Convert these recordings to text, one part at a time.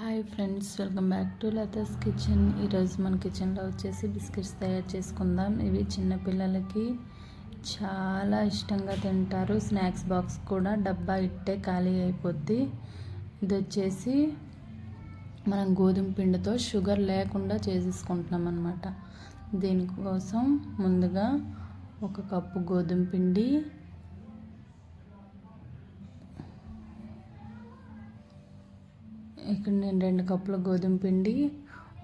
Hi friends welcome back to Latha's kitchen. ఈరోజు మన కిచెన్లో వచ్చేసి బిస్కెట్స్ తయారు చేసుకుందాం. ఇవి చిన్నపిల్లలకి చాలా ఇష్టంగా తింటారు. స్నాక్స్ బాక్స్ కూడా డబ్బా ఇట్టే ఖాళీ అయిపోద్ది. ఇది వచ్చేసి మనం గోధుమ పిండితో షుగర్ లేకుండా చేసేసుకుంటున్నాం అనమాట దీనికోసం ముందుగా ఒక కప్పు గోధుమ పిండి ఇక్కడ నేను రెండు కప్పుల గోధుమ పిండి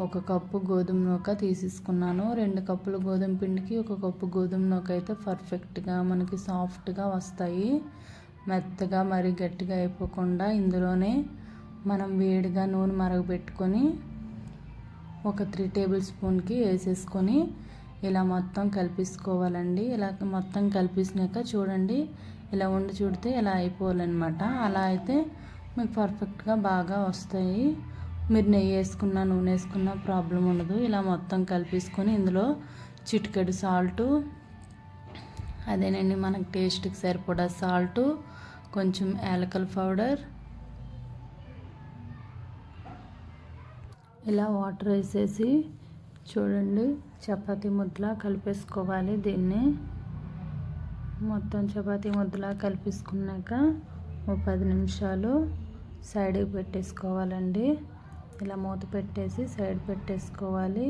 ఒక కప్పు గోధుమ నూక తీసేసుకున్నాను. రెండు కప్పుల గోధుమ పిండికి ఒక కప్పు గోధుమ నూక అయితే పర్ఫెక్ట్గా మనకి సాఫ్ట్గా వస్తాయి. మెత్తగా మరి గట్టిగా అయిపోకుండా ఇందులోనే మనం వేడిగా నూనె మరగబెట్టుకొని ఒక త్రీ టేబుల్ స్పూన్కి వేసేసుకొని ఇలా మొత్తం కలిపేసుకోవాలండి. ఇలా మొత్తం కలిపేసినాక చూడండి ఇలా ఉండి చూడితే ఇలా అయిపోవాలన్నమాట. అలా అయితే మీకు పర్ఫెక్ట్గా బాగా వస్తాయి. మీరు నెయ్యి వేసుకున్న నూనె వేసుకున్న ప్రాబ్లం ఉండదు. ఇలా మొత్తం కలిపేసుకొని ఇందులో చిటికెడు సాల్టు అదేనండి మనకు టేస్ట్కి సరిపడా సాల్టు కొంచెం యాలకల్ పౌడర్. ఇలా వాటర్ వేసేసి చూడండి చపాతీ ముద్దలా కలిపేసుకోవాలి దీన్ని. మొత్తం చపాతీ ముద్దలా కలిపేసుకున్నాక ఒక పది నిమిషాలు సైడ్కి పెట్టేసుకోవాలండి. ఇలా మూత పెట్టేసి సైడ్ పెట్టేసుకోవాలి.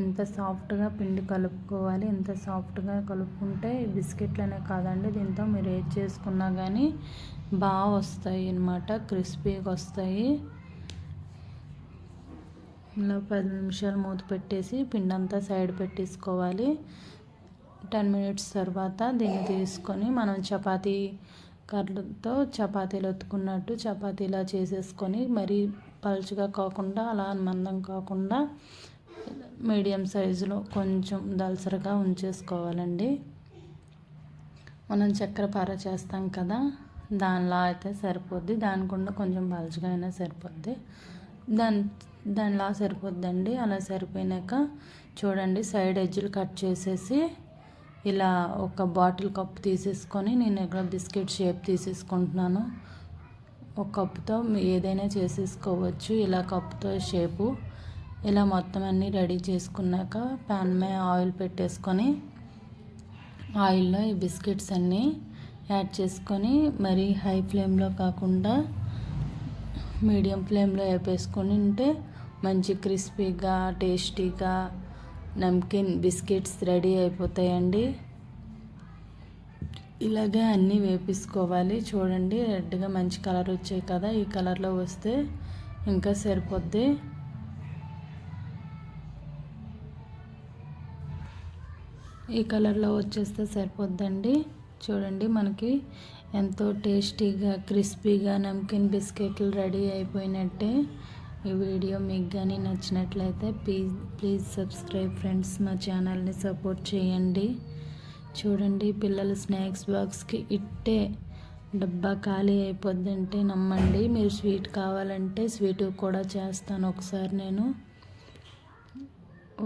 ఎంత సాఫ్ట్గా పిండి కలుపుకోవాలి ఎంత సాఫ్ట్గా కలుపుకుంటే బిస్కెట్లనే కాదండి. దీంతో మీరు ఏది చేసుకున్నా కానీ బాగా వస్తాయి అన్నమాట క్రిస్పీగా వస్తాయి. ఇలా పది నిమిషాలు మూత పెట్టేసి పిండి అంతా సైడ్ పెట్టేసుకోవాలి. టెన్ మినిట్స్ తర్వాత దీన్ని తీసుకొని మనం చపాతీ కర్రతో చపాతీలు ఒత్తుకున్నట్టు చపాతీలా చేసేసుకొని మరీ పలుచగా కాకుండా అలా మందం కాకుండా మీడియం సైజులో కొంచెం దలసరగా ఉంచేసుకోవాలండి. మనం చక్కెర పార చేస్తాం కదా దానిలా అయితే సరిపోద్ది. దానికుండా కొంచెం పలుచగా అయినా సరిపోద్ది. దాని దానిలా సరిపోద్దండి. అలా సరిపోయినాక చూడండి సైడ్ ఎడ్జులు కట్ చేసేసి ఇలా ఒక బాటిల్ కప్ తీసేసుకొని నేను ఇక్కడ బిస్కెట్ షేప్ తీసేసుకుంటున్నాను. ఒక కప్పుతో ఏదైనా చేసేసుకోవచ్చు. ఇలా కప్పుతో షేపు. ఇలా మొత్తం అన్నీ రెడీ చేసుకున్నాక ప్యాన్ మీద ఆయిల్ పెట్టేసుకొని ఆయిల్లో ఈ బిస్కెట్స్ అన్నీ యాడ్ చేసుకొని మరి హై ఫ్లేమ్లో కాకుండా మీడియం ఫ్లేమ్లో వేపేసుకొని ఉంటే మంచి క్రిస్పీగా టేస్టీగా నమ్కిన్ బిస్కెట్స్ రెడీ అయిపోతాయండి. ఇలాగే అన్నీ వేపించుకోవాలి చూడండి రెడ్గా మంచి కలర్ వచ్చాయి కదా. ఈ కలర్లో వస్తే ఇంకా సరిపోద్ది. ఈ కలర్లో వచ్చేస్తే సరిపోద్దండి. చూడండి మనకి ఎంతో టేస్టీగా క్రిస్పీగా నమ్కిన్ బిస్కెట్లు రెడీ అయిపోయినట్టే. ఈ వీడియో మీకు కానీ నచ్చినట్లయితే ప్లీజ్ ప్లీజ్ సబ్స్క్రైబ్ ఫ్రెండ్స్ మా ఛానల్ని సపోర్ట్ చేయండి. చూడండి పిల్లలు స్నాక్స్ బాక్స్కి ఇట్టే డబ్బా ఖాళీ అయిపోద్దంటే నమ్మండి. మీరు స్వీట్ కావాలంటే స్వీట్ కూడా చేస్తాను ఒకసారి నేను.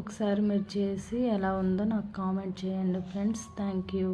ఒకసారి మీరు చేసి ఎలా ఉందో నాకు కామెంట్ చేయండి ఫ్రెండ్స్. Thank you.